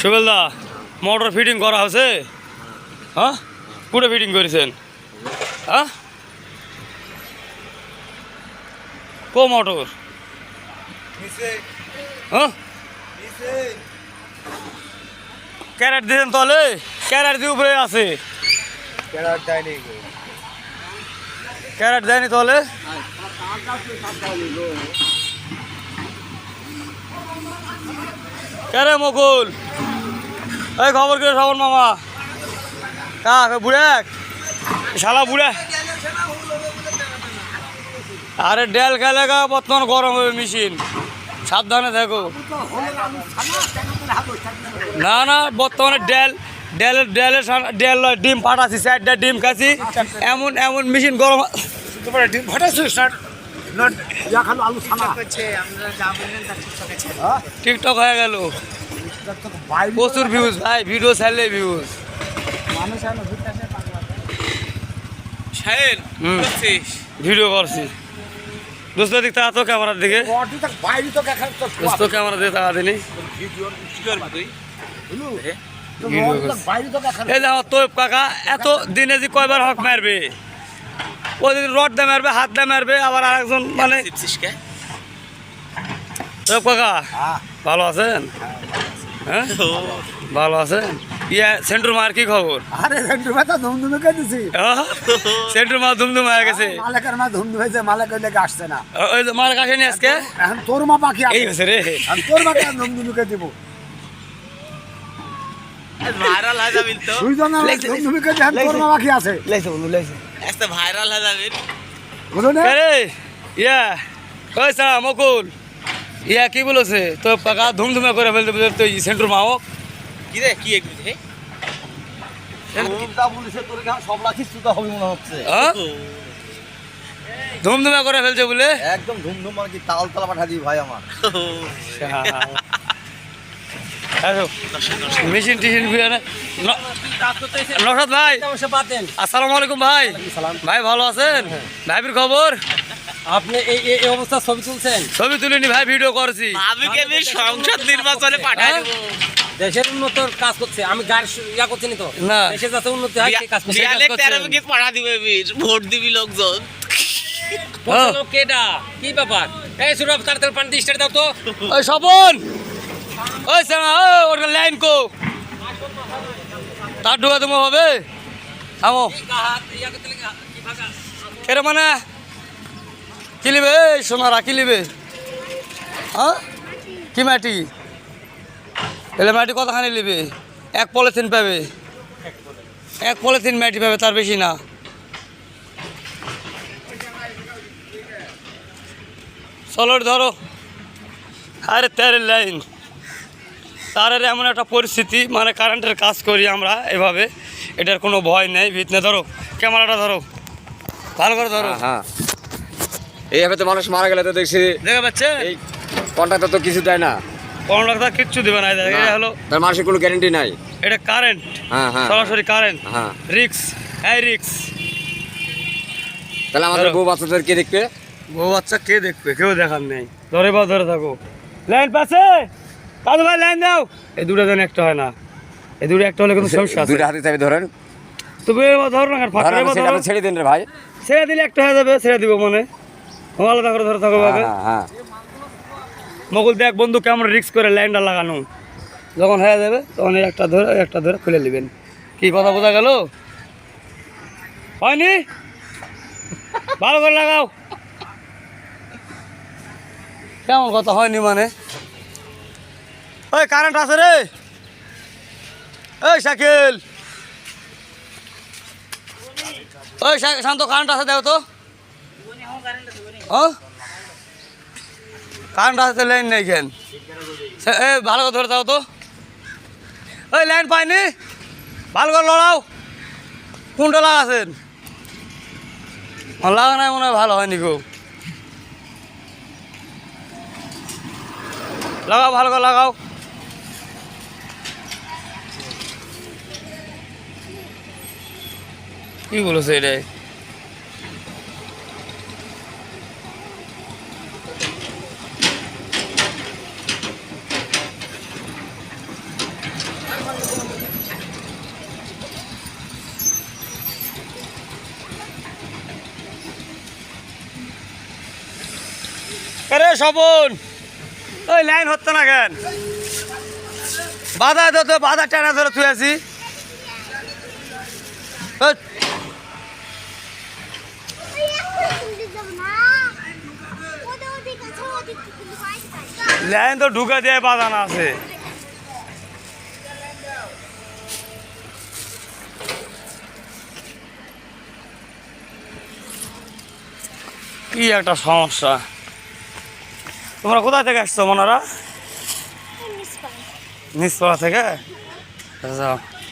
সুবেলদা motor fitting করা হয়েছে? হ্যাঁ? কুড়ে ফিটিং করেছেন? হ্যাঁ? কো মোটর? হ্যাঁ? ক্যারেট দিয়েছেন তাহলে ক্যারেট দিয়ে উপরে আছে। ক্যারেট দেয়নি তাহলে ক্যারে মকুল? এই খবর কে শ্রাবণ মামা? কাক বুড়ে? শালা বুড়ে। আরে ডেল খেলে গা বর্তমান গরম হবে মেশিন। সাবধানে থাকো। না না বর্তমানে ডেল ডেলের ডেলের ডেল ডিম ফাটাছি চারটা ডিম খাচ্ছি এমন এমন মেশিন গরম ডিম ফাটাইছো স্যার? টিকটক হয়ে গেল। প্রচুর ভিউজ ভাই ভিডিও ছাড়লে ভিউজ ভিডিও করছি। দোস্ত দিক তা তো ক্যামেরার দিকে। বডি তো বাইরে তো দেখা তো দোস্ত ক্যামেরা তাকা এই দেখো তোপ কাকা এত দিনে যে কয়বার হক মারবে? ওদিন রড দিয়ে মারবে হাত দিয়ে মারবে আবার আরেকজন মানে তোপ কাকা হ্যাঁ। ভালো আছেন? হ্যাঁ ভালো আছেন ইয়া সেন্টুর মার কি খবর আরে সেন্টু ভাই তো ধুমধুমে কে দিছি আহ, সেন্টুর মা ধুমধুম হয়ে গেছে মালিকের মা ধুমধুম হয়েছে মালিকের লেগে আসছে না ও- ওই যে মার কাছে নিয়ে আজকে এখন তোর মা বাকি এই আছে হয়েছে রে এখন তোর মাকে ধুমধুমে দিব ভাইরাল হয়ে যাবি তো দুইজন লেগছে, ধুমধুমে কে এখন তোর মা বাকি আছে লাইছে বন্ধু লাইছে একটা ভাইরাল হয়ে যাবি বুঝলো না রে ইয়া ওই সারা মকুল ইয়া কি বলেছে? তো কাকা ধুমধুমে করে ফেলতে তো সেন্টুর মাও কি রে কি একটু হে? সব রাখিস তো হবে মনে হচ্ছে। হ্যাঁ? ধুমধুমে করে ফেলছে বলে? একদম ধুমধুম মানে কি তাল তালা পাঠা দিই ভাই আমার। মেশিন টিশিন নসাদ ভাই আসসালামু আলাইকুম ভাই। ভাই ভালো আছেন? ভাইবির খবর? আপনি এই এই অবস্থা ছবি তুলছেন? ছবি তুলিনি ভাই ভিডিও করছি। আমি সংসদ নির্বাচনে পাঠাই হ্যাঁ? দেশের উন্নতর কাজ করছে। আমি ইয়া করছি নি তো? যাতে উন্নতি হয় সেই কাজ করছে। দিয়ালে করছেন। পাঠা দিবে ভোট দিবি লোকজন। কেডা? কি ব্যাপার? এই সুরভ তাড়াতাড়ি পানি দিয়ে স্টার্ট দাও তো। ওই স্বপন! ওই সানা লাইন কো। তার ঢুকা তুমি হবে? আমো এর মানে কি এই সোনারা, কি লিবে? হ্যাঁ? কি মাটি? এলে মাটি কতখানি লিবে? এক পলিথিন পাবে। এক পলিথিন মাটি পাবে, তার বেশি না। চলো ধরো। আরে তেরের লাইন। তারের এমন একটা পরিস্থিতি মানে কারেন্টের কাজ করি আমরা এভাবে। এটার কোনো ভয় নেই। ভিতনে ধরো, ক্যামেরাটা ধরো। ভালো করে ধরো। হ্যাঁ। এইভাবে তো মানুষ মারা গেলে তো দেখছি দেখা পাচ্ছে? এই কন্ট্রাক্টর তো কিছু দেয় না। কোনো ডাক্তার কিচ্ছু দেবে না এটা হলো তার মানুষের কোনো গ্যারেন্টি নাই। এটা কারেন্ট হ্যাঁ হ্যাঁ। সরাসরি কারেন্ট হ্যাঁ। রিক্স হ্যাঁ রিক্স তাহলে আমাদের বউ বাচ্চাদের কে দেখবে? বউ বাচ্চা কে দেখবে? কেউ দেখার নেই। ধরে বা ধরে থাকো। লাইন পাশে? কাদু ভাই লাইন দাও। এই দুটো যেন একটা হয় না। এই দুটো একটা হলে কিন্তু সমস্যা আছে। দুইটা হাতে চাবি ধরেন। তুমি এবার ধরো না ফাঁকা ছেড়ে দিন রে ভাই। ছেড়ে দিলে একটা হয়ে যাবে ছেড়ে দিব মনে। আলাদা করে ধরে থাকো মগুল দেখ বন্ধু কেমন রিক্স করে লাইনটা লাগানো। যখন হয়ে যাবে তখন একটা ধরে একটা ধরে খুলে নেবেন। কি কথা বোঝা গেল? হয়নি? ভালো করে লাগাও। কেমন কথা হয়নি মানে? ওই কারেন্ট আছে রে। ওই শাকিল। ওই শান্ত কারেন্ট আছে দেখো তো। কারেন্ট আসতে লাইন নেই কেন? এ, ভালো করে ধরে থাকো তো। ওই লাইন পাইনি। ভালো করে লড়াও। কোনটা লাগাছেন? লাগা নাই মনে হয়, ভালো হয়নি গো। লাগাও, ভালো করে লাগাও। কি বলেছে এটাই? আরে স্বপন। ওই লাইন হচ্ছে না কেন? বাধা তো, বাধা টানা ধরে তুই আছি। লাইন তো ঢুকা দিয়ে বাধা না আছে। কি একটা সমস্যা। তোমরা কোথা থেকে আসছো মনারা? নিচপাড়া। থেকে? যাও।